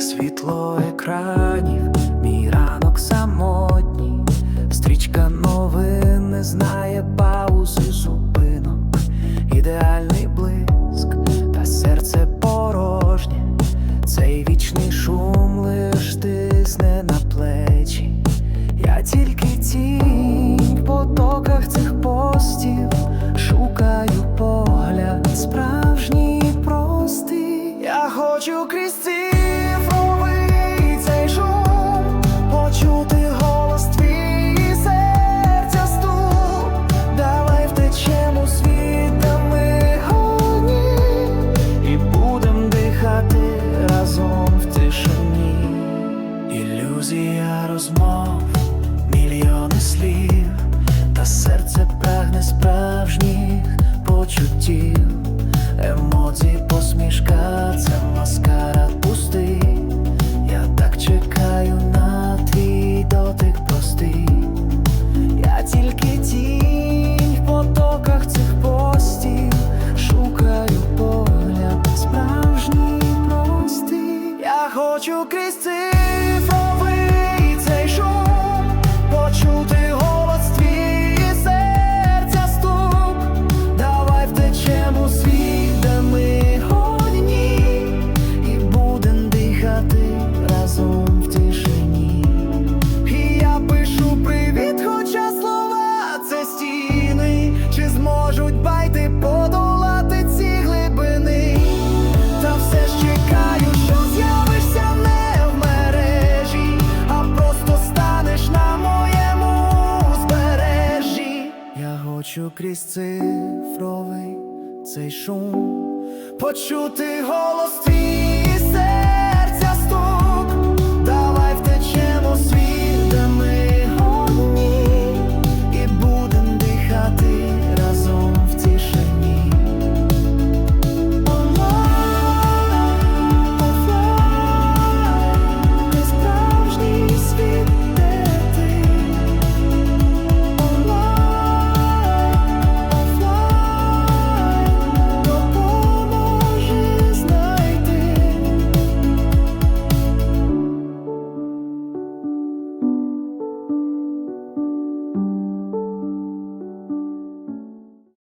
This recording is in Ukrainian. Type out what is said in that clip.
світло екранів, мій ранок самотній, стрічка новин не знає паузи зупинок, ідеальний блиск, та серце порожнє, цей вічний шум лиш тисне на плечі. Я тільки тінь в потоках цих постів, шукаю погляд справжній простий. Я хочу крізь разом в тишині. Ілюзія розмов, мільйони слів, та серце прагне справжніх почуттів, хочу хочу крізь цифровий цей шум, почути голос твій